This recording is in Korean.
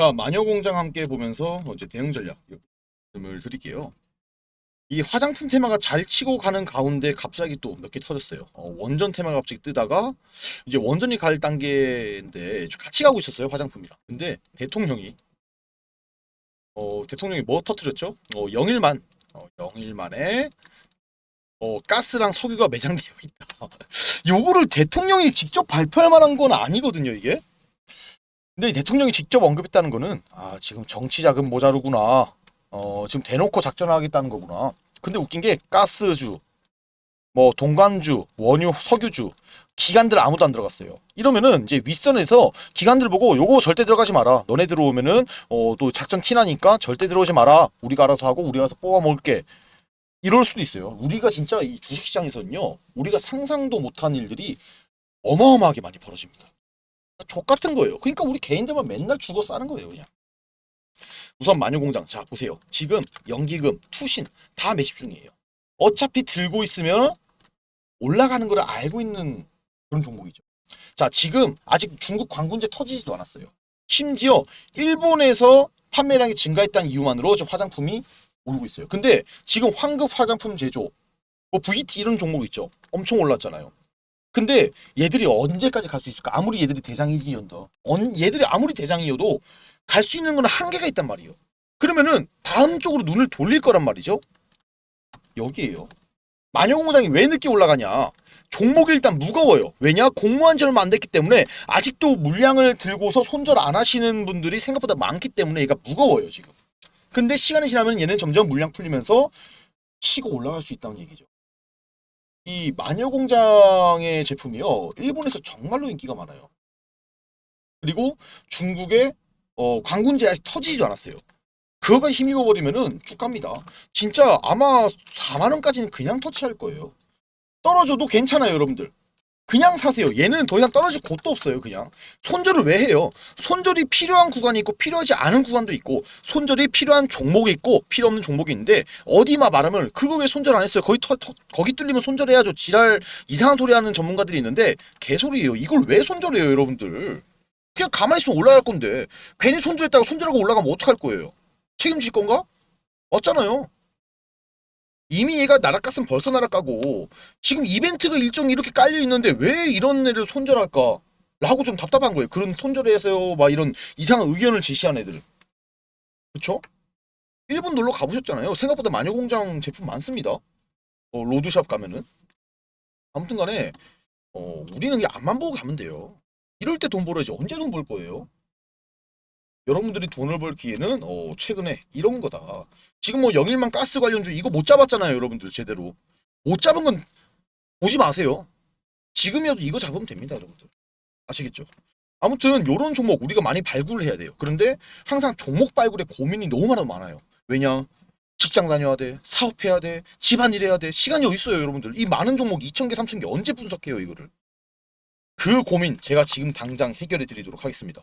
자, 마녀공장 함께 보면서 이제 대응 전략 말씀을 드릴게요. 이 화장품 테마가 잘 치고 가는 가운데 갑자기 또 몇 개 터졌어요. 어, 원전 테마가 갑자기 뜨다가 이제 원전이 갈 단계인데 같이 가고 있었어요 화장품이랑. 근데 대통령이 어 대통령이 뭐 터뜨렸죠? 어 영일만 어, 영일만에 어 가스랑 석유가 매장되어 있다. 요거를 대통령이 직접 발표할 만한 건 아니거든요 이게. 근데 이 대통령이 직접 언급했다는 거는 아 지금 정치 자금 모자르구나. 어 지금 대놓고 작전하겠다는 거구나. 근데 웃긴 게 가스주, 뭐 동관주, 원유, 석유주 기관들 아무도 안 들어갔어요. 이러면은 이제 윗선에서 기관들 보고 요거 절대 들어가지 마라. 너네 들어오면은 어 또 작전 티나니까 절대 들어오지 마라. 우리가 알아서 하고 우리가 알아서 뽑아 먹을게. 이럴 수도 있어요. 우리가 진짜 이 주식시장에서는요, 우리가 상상도 못한 일들이 어마어마하게 많이 벌어집니다. 족 같은 거예요. 그러니까 우리 개인들만 맨날 죽어 싸는 거예요, 그냥. 우선 마녀공장. 자, 보세요. 지금 연기금, 투신 다 매집 중이에요. 어차피 들고 있으면 올라가는 걸 알고 있는 그런 종목이죠. 자, 지금 아직 중국 광군제 터지지도 않았어요. 심지어 일본에서 판매량이 증가했다는 이유만으로 저 화장품이 오르고 있어요. 근데 지금 황급 화장품 제조, 뭐 VT 이런 종목 있죠. 엄청 올랐잖아요. 근데 얘들이 언제까지 갈 수 있을까? 아무리 얘들이 대장이지언더. 언- 얘들이 아무리 대장이어도 갈 수 있는 건 한계가 있단 말이에요. 그러면은 다음 쪽으로 눈을 돌릴 거란 말이죠. 여기에요. 마녀공장이 왜 늦게 올라가냐? 종목이 일단 무거워요. 왜냐? 공모한 지 얼마 안 됐기 때문에 아직도 물량을 들고서 손절 안 하시는 분들이 생각보다 많기 때문에 얘가 무거워요, 지금. 근데 시간이 지나면 얘는 점점 물량 풀리면서 치고 올라갈 수 있다는 얘기죠. 이 마녀공장의 제품이요. 일본에서 정말로 인기가 많아요. 그리고 중국의 어, 광군제 아직 터지지도 않았어요. 그거가 힘입어 버리면은 쭉 갑니다. 진짜 아마 4만 원까지는 그냥 터치할 거예요. 떨어져도 괜찮아요, 여러분들. 그냥 사세요. 얘는 더 이상 떨어질 곳도 없어요, 그냥. 손절을 왜 해요? 손절이 필요한 구간이 있고 필요하지 않은 구간도 있고 손절이 필요한 종목이 있고 필요 없는 종목이 있는데 어디만 말하면 그거 왜 손절 안 했어요? 거기 터, 터- 거기 뚫리면 손절해야죠. 지랄 이상한 소리 하는 전문가들이 있는데 개소리예요. 이걸 왜 손절해요, 여러분들? 그냥 가만히 있으면 올라갈 건데 괜히 손절했다가 손절하고 올라가면 어떡할 거예요? 책임질 건가? 없잖아요. 이미 얘가 나락갔으면 벌써 나락가고 지금 이벤트가 일종이 이렇게 깔려 있는데 왜 이런 애를 손절할까? 라고 좀 답답한 거예요. 그런 손절해서요, 막 이런 이상한 의견을 제시한 애들. 그쵸? 일본 놀러 가보셨잖아요. 생각보다 마녀공장 제품 많습니다. 어, 로드샵 가면은. 아무튼 간에, 어, 우리는 앞만 보고 가면 돼요. 이럴 때 돈 벌어야지. 언제 돈 벌 거예요? 여러분들이 돈을 벌 기회는, 어, 최근에 이런 거다. 지금 뭐 영일만 가스 관련주 이거 못 잡았잖아요, 여러분들 제대로. 못 잡은 건 보지 마세요. 지금이라도 이거 잡으면 됩니다, 여러분들. 아시겠죠? 아무튼 요런 종목 우리가 많이 발굴을 해야 돼요. 그런데 항상 종목 발굴에 고민이 너무 많아 많아요. 왜냐? 직장 다녀야 돼, 사업해야 돼, 집안일 해야 돼. 시간이 어디 있어요, 여러분들? 이 많은 종목 2,000개, 3,000개 언제 분석해요, 이거를? 그 고민 제가 지금 당장 해결해 드리도록 하겠습니다.